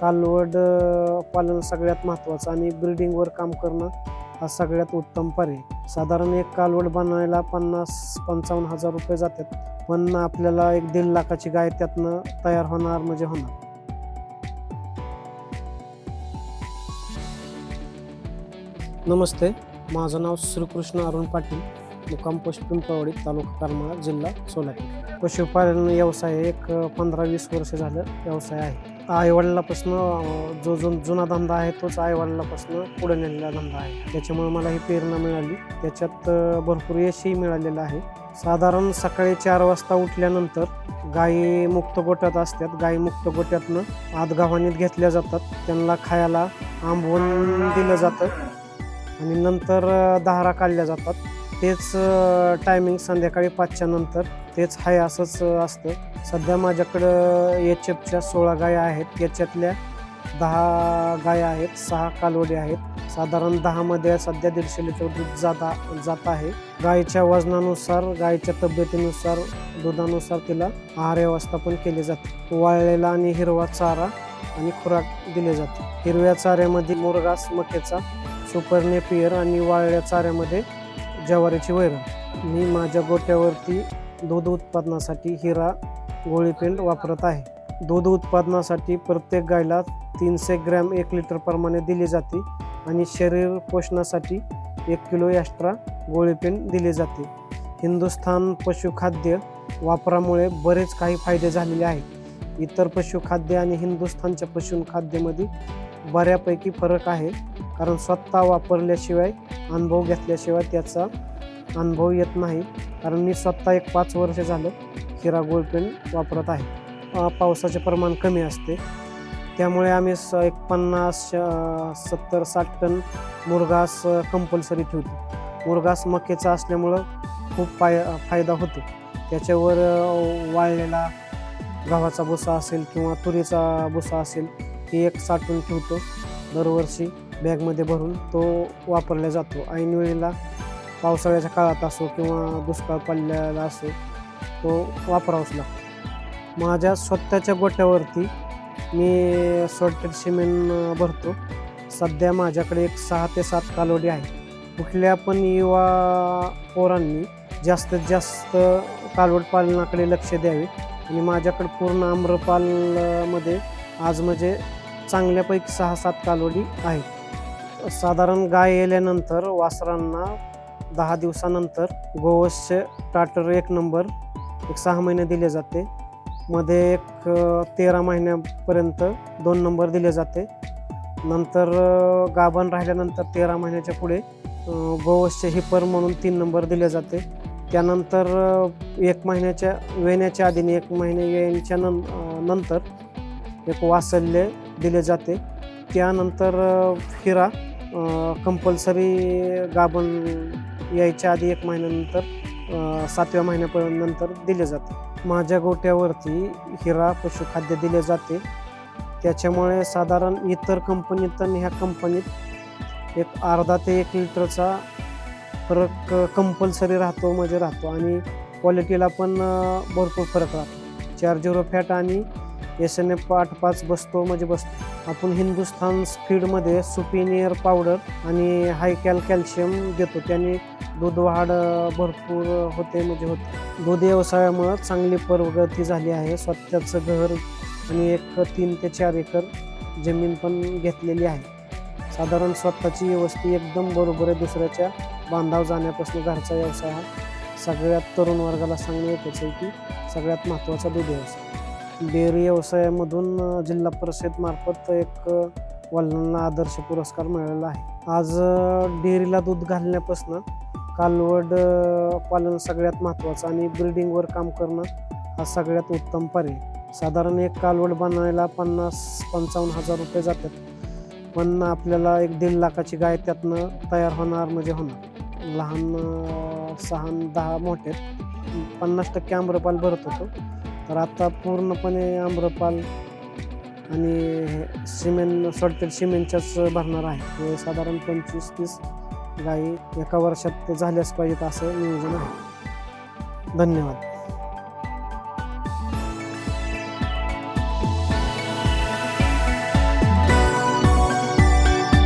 कालवड पालन सगळ्यात महत्त्वाचं आणि ब्रिडिंगवर काम करणं हा सगळ्यात उत्तम पर्याय. साधारण एक कालवड बनायला पन्नास पंचावन्न हजार रुपये जातात. पण आपल्याला एक दीड लाखाची गाय त्यातनं तयार होणार म्हणजे होणार. नमस्ते माझं नाव श्रीकृष्ण अरुण पाटील मुक्काम पोस्ट पिंपळवाडी तालुका करमाळा जिल्हा सोलापूर. पशुपालन व्यवसाय एक पंधरा वीस वर्ष झालं व्यवसाय आहे. आईवडिलापासून जो जो जुना धंदा आहे तोच आईवडिलापासून पुढे नेलेला धंदा आहे. त्याच्यामुळे मला ही प्रेरणा मिळाली. त्याच्यात भरपूर यशही मिळालेलं आहे. साधारण सकाळी चार वाजता उठल्यानंतर गायी मुक्त गोट्यात असतात. गायी मुक्त गोट्यातनं आत गव्हाणीत घेतल्या जातात. त्यांना खायला आंबवून दिलं जातं. आणि नंतर दहारा काढल्या जातात. तेच टायमिंग संध्याकाळी पाचच्या नंतर. तेच हाय असंच असतं. सध्या माझ्याकडं एच एफच्या सोळा गाया आहेत. याच्यातल्या दहा गाया आहेत. सहा कालवडी आहेत. साधारण दहामध्ये सध्या दीडशे लिटर दूध जाता जात आहे. गायीच्या वजनानुसार गायीच्या तब्येतीनुसार दुधानुसार तिला आहार व्यवस्थापन केली जाते. वाळलेला आणि हिरवा चारा आणि खुराक दिले जाते. हिरव्या चाऱ्यामध्ये मुरगास मकेचा सुपर नेपियर आणि वाळल्या चाऱ्यामध्ये ज्वारीची वैरण मी माझ्या गोट्यावरती दूध उत्पादनासाठी हिरा गोळीपेंड वापरत आहे. दूध उत्पादनासाठी प्रत्येक गायला तीनशे ग्रॅम एक लिटर प्रमाणे दिली जाते आणि शरीर पोषणासाठी एक किलो एक्स्ट्रा गोळीपेंड दिली जाते. हिंदुस्थान पशुखाद्य वापरामुळे बरेच काही फायदे झालेले आहेत. इतर पशुखाद्य आणि हिंदुस्थानच्या पशुखाद्यामध्ये बऱ्यापैकी फरक आहे. कारण स्वतः वापरल्याशिवाय अनुभव घेतल्याशिवाय त्याचा अनुभव येत नाही. कारण मी स्वतः एक पाच वर्ष झालं हिरा गोल्डपेन वापरत आहे. पावसाचे प्रमाण कमी असते. त्यामुळे आम्ही स एक पन्नास सत्तर साठ टन मुरगास कंपल्सरी ठेवतो. मुरगास मक्याचा असल्यामुळं खूप फाय फायदा होतो. त्याच्यावर वाळलेला गव्हाचा भुसा असेल किंवा तुरीचा भुसा असेल ही एक साठवून ठेवतो. दरवर्षी बॅगमध्ये भरून तो वापरला जातो. ऐनवेळेला पावसाळ्याच्या काळात असो किंवा दुष्काळ पडलेला असो तो वापरावाच लागतो. माझ्या स्वतःच्या गोट्यावरती मी सॉल्टेड सिमेंट भरतो. सध्या माझ्याकडे एक सहा ते सात कालोडी आहे कुठल्या पण युवा पोरांनी जास्तीत जास्त कालवड पालनाकडे लक्ष द्यावे. आणि माझ्याकडे पूर्ण आम्रपालमध्ये आज म्हणजे चांगल्यापैकी सहा सात कालोडी आहेत. साधारण गाय येल्यानंतर वासरांना दहा दिवसानंतर गोवस्य टाटर एक नंबर एक सहा महिने दिले जाते. मध्ये एक तेरा महिन्यापर्यंत दोन नंबर दिले जाते. नंतर गाभण राहिल्यानंतर तेरा महिन्याच्या पुढे अ, हिपर म्हणून तीन नंबर दिले जाते. त्यानंतर एक महिन्याच्या वेण्याच्या आधीने एक महिने वेण्याच्या नं नंतर एक वासल्य दिले जाते. त्यानंतर हिरा कंपल्सरी गाभण यायच्या आधी एक महिन्यानंतर सातव्या महिन्यापर्यंत नंतर दिले जाते. माझ्या गोट्यावरती हिरा पशुखाद्य दिले जाते. त्याच्यामुळे साधारण इतर कंपनीत आणि ह्या कंपनीत एक अर्धा ते एक लिटरचा फरक कंपल्सरी राहतो म्हणजे राहतो. आणि क्वालिटीला पण भरपूर फरक राहतो. चार झिरो फॅट आणि एस एन एफ आठ पाच बसतो म्हणजे बसतो आपण हिंदुस्थान स्पीडमध्ये सुपिनियर पावडर आणि हाय कॅल कॅल्शियम देतो. त्याने दूध वाढ भरपूर होते म्हणजे होते. दूध व्यवसायामुळं चांगली प्रगती झाली आहे. स्वतःचं घर आणि एक तीन ते चार एकर जमीन पण घेतलेली आहे. साधारण स्वतःची व्यवस्था एकदम बरोबर आहे दुसऱ्याच्या बांधाव जाण्यापासून घरचा व्यवसाय हा सगळ्यात तरुण वर्गाला सांगणे येतच आहे की सगळ्यात महत्त्वाचा दूध व्यवसाय. डेअरी व्यवसायामधून जिल्हा परिषदमार्फत एक वल्लांना आदर्श पुरस्कार मिळालेला आहे. आज डेअरीला दूध घालण्यापासून कालवड पालन सगळ्यात महत्त्वाचं आणि ब्रिडिंगवर काम करणं हा सगळ्यात उत्तम पर्याय. साधारण एक कालवड बनायला पन्नास पंचावन्न हजार रुपये जातात. पण आपल्याला एक दीड लाखाची गाय त्यातनं तयार होणार म्हणजे होणार. लहान सहा दहा मोठे पन्नास टक्के आम्रपाल भरत होतो. तर आता पूर्णपणे आम्रपाल आणि हे सिमेंट सॉल्टेड सिमेंटच्याच भरणार आहे. ते साधारण पंचवीस तीस गाई एका वर्षात झाल्याच पाहिजेत असं नियोजन आहे. धन्यवाद.